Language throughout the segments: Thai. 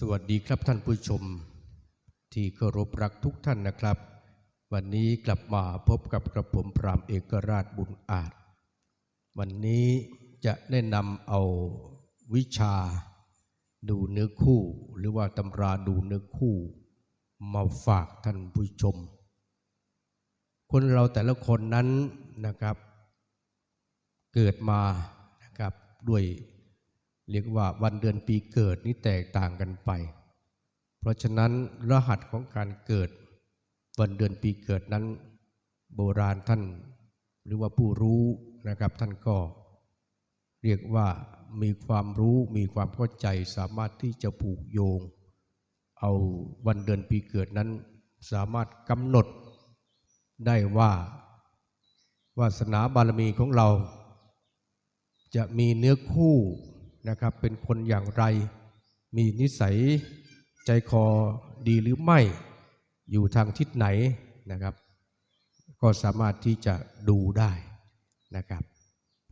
สวัสดีครับท่านผู้ชม ที่เคารพรักทุกท่านนะครับ วันนี้กลับมาพบกับกระผมพรามเอกราชบุญอาจ วันนี้จะแนะนำเอาวิชาดูเนื้อคู่ หรือว่าตำราดูเนื้อคู่ มาฝากท่านผู้ชม คนเราแต่ละคนนั้นนะครับ เกิดมานะครับด้วย เรียกว่าวันเดือนปีเกิดนี่แตกต่างกันไป เพราะฉะนั้นรหัสของการเกิด วันเดือนปีเกิดนั้น โบราณท่าน หรือว่าผู้รู้นะครับท่านก็เรียกว่ามีความรู้มีความเข้าใจสามารถที่จะผูกโยง เอาวันเดือนปีเกิดนั้น สามารถกำหนดได้ว่าวาสนาบารมีของเรา จะมีเนื้อคู่ นะครับ เป็นคนอย่างไร มีนิสัยใจคอดีหรือไม่ อยู่ทางทิศไหนนะครับ ก็สามารถที่จะดูได้นะครับ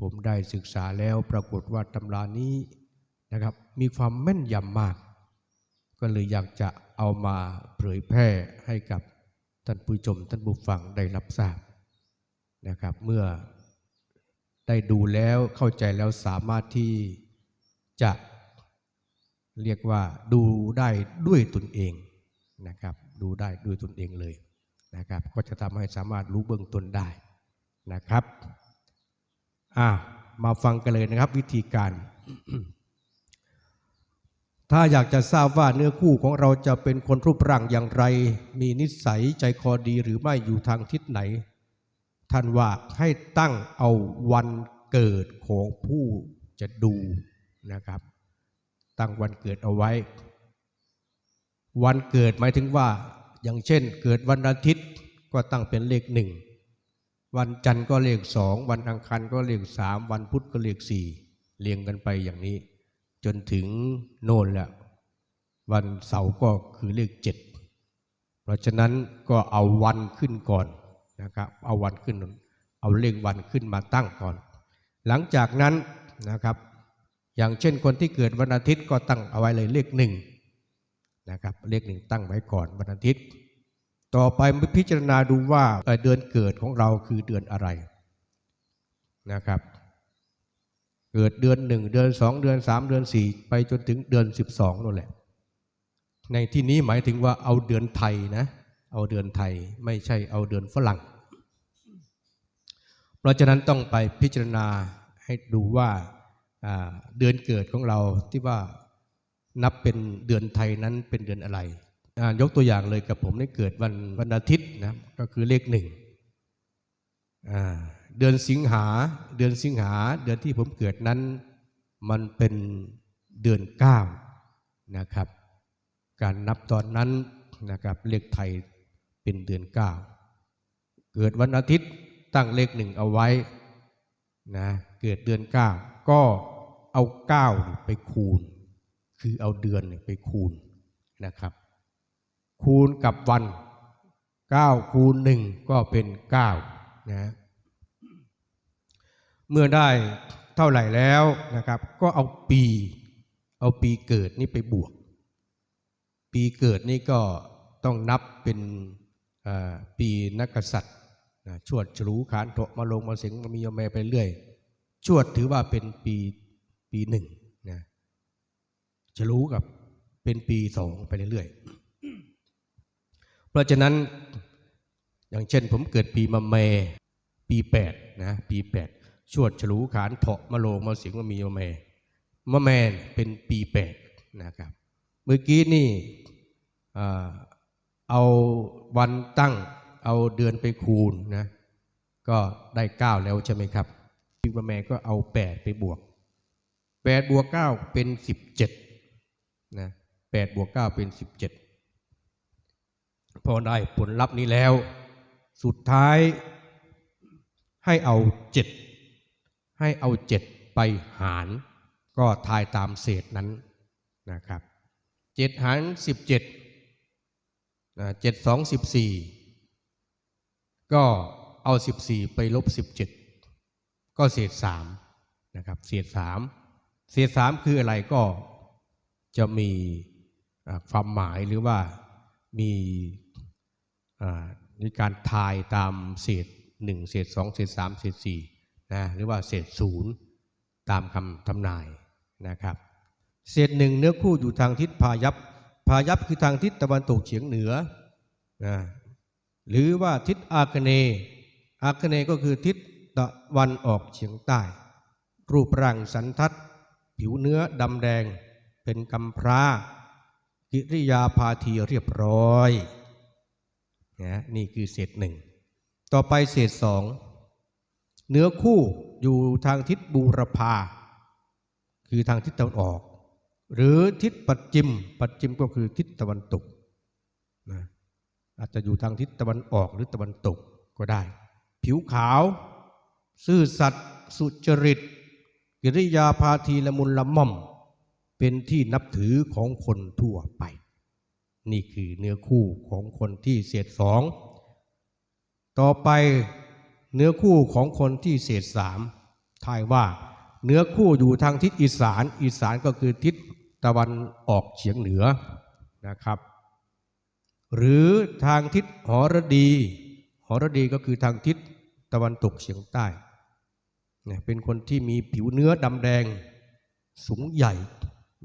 ผมได้ศึกษาแล้วปรากฏว่าตำรานี้นะครับมีความแม่นยำมาก ก็เลยอยากจะเอามาเผยแพร่ให้กับท่านผู้ชมท่านผู้ฟังได้รับทราบนะครับ เมื่อได้ดูแล้วเข้าใจแล้วสามารถที่ จะเรียกว่าดูได้ด้วยตนเองนะครับ ดูได้ด้วยตนเองเลยนะครับ ก็จะทำให้สามารถรู้เบื้องต้นได้นะครับอ่ามาฟังกันเลยนะครับวิธีการ ถ้าอยากจะทราบว่าเนื้อคู่ของเราจะเป็นคนรูปร่างอย่างไร มีนิสัยใจคอดีหรือไม่อยู่ทางทิศไหน ท่านว่าให้ตั้งเอาวันเกิดของผู้จะดู นะครับ ตั้งวันเกิดเอาไว้ วันเกิดหมายถึงว่า อย่างเช่น เกิดวันอาทิตย์ก็ตั้งเป็นเลขหนึ่งวันจันทร์ก็เลขสองวันอังคารก็เลขสามวันพุธก็เลขสี่เรียงกันไปอย่างนี้ จนถึงโน่นแหละวันเสาร์ก็คือเลขเจ็ดเพราะฉะนั้นก็เอาวันขึ้นก่อนนะครับ เอาวันขึ้น เอาเลขวันขึ้นมาตั้งก่อน หลังจากนั้นนะครับ อย่างเช่นคนที่เกิดวันอาทิตย์ก็ตั้งเอาไว้เลยเลขหนึ่งนะครับเลขหนึ่งตั้งไว้ก่อนวันอาทิตย์ ต่อไปพิจารณาดูว่าเดือนเกิดของเราคือเดือนอะไรนะครับ เกิดเดือนหนึ่งเดือนสองเดือนสามเดือนสี่ไปจนถึงเดือนสิบสองนั่นแหละ ในที่นี้หมายถึงว่าเอาเดือนไทยนะ เอาเดือนไทยไม่ใช่เอาเดือนฝรั่ง เพราะฉะนั้นต้องไปพิจารณาให้ดูว่า เดือนเกิดของเราที่ว่านับเป็นเดือนไทยนั้นเป็นเดือนอะไร ยกตัวอย่างเลยกับผมได้เกิดวันวันอาทิตย์นะก็คือเลขหนึ่งเดือนสิงหาเดือนสิงหาเดือนที่ผมเกิดนั้น มันเป็นเดือนเก้านะครับ การนับตอนนั้นนะครับเลขไทยเป็นเดือนเก้าเกิดวันอาทิตย์ตั้งเลขหนึ่งเอาไว้นะเกิดเดือนเก้าก็ เอาเก้าไปคูณ คือเอาเดือนนี่ไปคูณนะครับ คูณกับวันเก้าคูณหนึ่งก็เป็นเก้านะเมื่อได้เท่าไหร่แล้วนะครับ ก็เอาปี เอาปีเกิดนี่ไปบวก ปีเกิดนี่ก็ต้องนับเป็นปีนักษัตริย์ชวดฉลูขานโถมาลงมาเสียงมามีมแม่ไปเรื่อย ชวดถือว่าเป็นปี ปีหนึ่งนะฉลูกับเป็นปีสองไปเรื่อยๆ เพราะฉะนั้นอย่างเช่นผมเกิดปีมะแม่ปีแปดนะปีแปดชวดฉลูขานเถาะมาโลงมาเสียงมามีมะแม่มะแม่เป็นปีแปดนะครับ เมื่อกี้นี่เอาวันตั้งเอาเดือนไปคูณนะก็ได้เก้าแล้วใช่ไหมครับปีมะแม่ก็เอาแปดไปบวก แปดบวกเก้าเป็นสิบเจ็ดนะแปดบวกเก้าเป็นสิบเจ็ดพอได้ผลลัพธ์นี้แล้ว สุดท้ายให้เอาเจ็ดให้เอาเจ็ดไปหาร ก็ทายตามเศษนั้นนะครับเจ็ดหารสิบเจ็ดเจ็ดสองสิบสี่ก็เอาสิบสี่ไปลบสิบเจ็ดก็เศษสามนะครับเศษสาม เศษสามคืออะไรก็จะมีความหมายหรือว่ามีอ่ามีการทายตามเศษหนึ่งเศษสองเศษสามเศษสี่นะหรือว่าเศษศูนย์ตามคำทำนายนะครับ เศษหนึ่งเนื้อคู่อยู่ทางทิศพายัพพายัพคือทางทิศตะวันตกเฉียงเหนือนะหรือว่าทิศอาคเนอาคเนก็คือทิศตะวันออกเฉียงใต้ รูปร่างสันทัด ผิวเนื้อดำแดงเป็นกำพร้ากิริยาพาทีเรียบร้อยนะนี่คือเศษหนึ่ง ต่อไปเศษสองเนื้อคู่อยู่ทางทิศบูรพา คือทางทิศตะวันออก หรือทิศปัจจิม ปัจจิมก็คือทิศตะวันตกนะอาจจะอยู่ทางทิศตะวันออกหรือตะวันตกก็ได้ ผิวขาว ซื่อสัตย์สุจริต กิริยาพาทีละมุนละม่อม เป็นที่นับถือของคนทั่วไป นี่คือเนื้อคู่ของคนที่เศษสอง ต่อไปเนื้อคู่ของคนที่เศษสามทายว่าเนื้อคู่อยู่ทางทิศอีสาน อีสานก็คือทิศตะวันออกเฉียงเหนือนะครับ หรือทางทิศหอระดีหอระดีก็คือทางทิศตะวันตกเฉียงใต้ เนี่ยเป็นคนที่มีผิวเนื้อดำแดง สูงใหญ่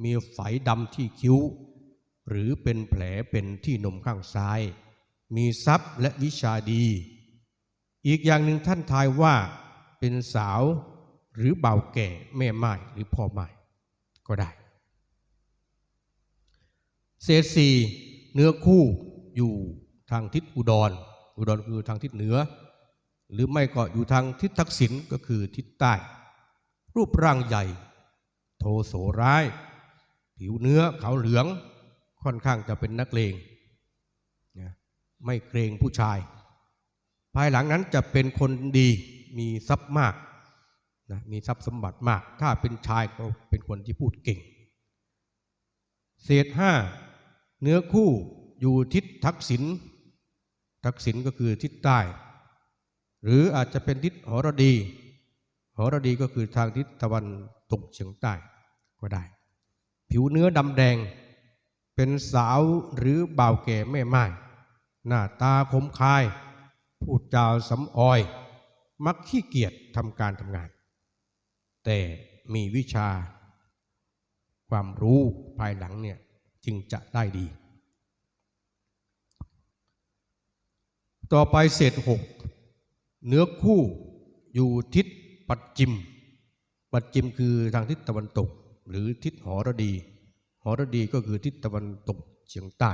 มีไฝดำที่คิ้ว หรือเป็นแผลเป็นที่นมข้างซ้าย มีทรัพย์และวิชาดี อีกอย่างหนึ่งท่านทายว่าเป็นสาวหรือเบาแก่แม่ไม้หรือพ่อไม้ก็ได้ เศษสี่เนื้อคู่อยู่ทางทิศอุดร อุดรคือทางทิศเหนือ หรือไม่ก็อยู่ทางทิศทักษิณก็คือทิศใต้ รูปร่างใหญ่ โทโสร้าย ผิวเนื้อขาวเหลือง ค่อนข้างจะเป็นนักเลงไม่เกรงผู้ชาย ภายหลังนั้นจะเป็นคนดีมีทรัพย์มากนะมีทรัพย์สมบัติมาก ถ้าเป็นชายก็เป็นคนที่พูดเก่ง เศษห้าเนื้อคู่อยู่ทิศทักษิณทักษิณก็คือทิศใต้ หรืออาจจะเป็นทิศหรดีหรดีก็คือทางทิศตะวันตกเฉียงใต้ก็ได้ ผิวเนื้อดำแดง เป็นสาวหรือบ่าวแก่แม่ไม้หน้าตาคมคาย พูดจาสำออย มักขี้เกียจทำการทำงาน แต่มีวิชา ความรู้ภายหลังเนี่ยจึงจะได้ดี ต่อไปเศษหก เนื้อคู่อยู่ทิศปัจจิม ปัจจิมคือทางทิศตะวันตก หรือทิศหอระดี หอระดีก็คือทิศตะวันตกเฉียงใต้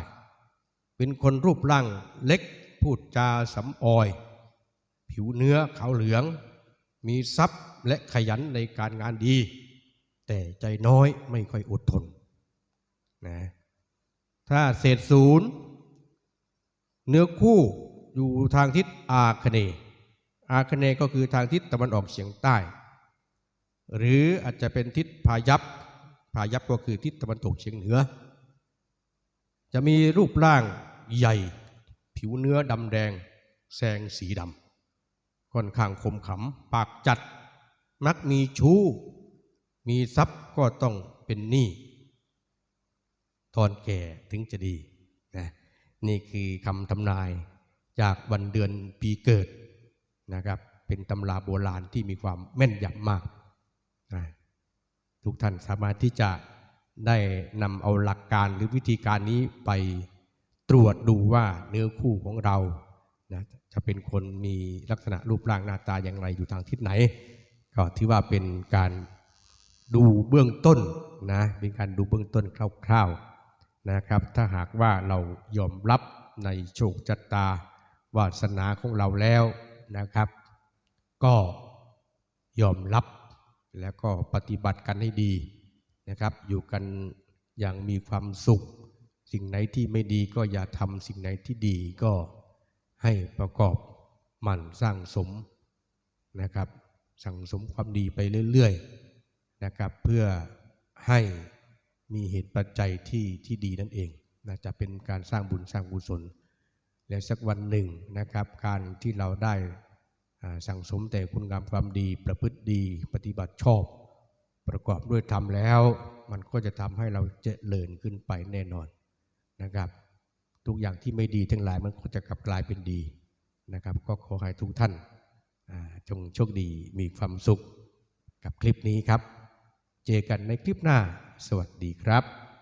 เป็นคนรูปร่างเล็กพูดจาสำออย ผิวเนื้อขาวเหลือง มีทรัพย์และขยันในการงานดี แต่ใจน้อยไม่ค่อยอดทนนะถ้าเศษศูนย์ เนื้อคู่อยู่ทางทิศอาคเนย์ อาคเนย์ก็คือทางทิศตะวันออกเฉียงใต้ หรืออาจจะเป็นทิศพายัพพายัพก็คือทิศตะวันตกเฉียงเหนือ จะมีรูปร่างใหญ่ ผิวเนื้อดำแดง แซงสีดำค่อนข้างคมขำปากจัด มักมีชู้ มีทรัพย์ก็ต้องเป็นหนี้ทอนแก่ถึงจะดีนะนี่คือคำทำนายจากวันเดือนปีเกิด นะครับเป็นตำราโบราณที่มีความแม่นยำมากนะทุกท่านสามารถที่จะได้นำเอาหลักการหรือวิธีการนี้ไปตรวจดูว่าเนื้อคู่ของเรานะจะเป็นคนมีลักษณะรูปร่างหน้าตาอย่างไรอยู่ทางทิศไหน ก็ถือว่าเป็นการดูเบื้องต้นนะเป็นการดูเบื้องต้นคร่าวๆนะครับ ถ้าหากว่าเรายอมรับในโชคชะตาวาสนาของเราแล้ว นะครับ ก็ยอมรับแล้วก็ปฏิบัติกันให้ดีนะครับ อยู่กันอย่างมีความสุข สิ่งไหนที่ไม่ดีก็อย่าทำสิ่งไหนที่ดีก็ให้ประกอบหมั่นสร้างสมนะครับ สั่งสมความดีไปเรื่อยๆนะครับ เพื่อให้มีเหตุปัจจัยที่ที่ดีนั่นเองนะจะเป็นการสร้างบุญสร้างกุศล และสักวันหนึ่งนะครับ การที่เราได้สั่งสมแต่คุณงามความดีประพฤติดี ปฏิบัติชอบ ประกอบด้วยธรรมแล้ว มันก็จะทำให้เราเจริญขึ้นไปแน่นอนนะครับ ทุกอย่างที่ไม่ดีทั้งหลายมันก็จะกลับกลายเป็นดีนะครับ ก็ขอให้ทุกท่านจงโชคดีมีความสุขกับคลิปนี้ครับ เจอกันในคลิปหน้า สวัสดีครับ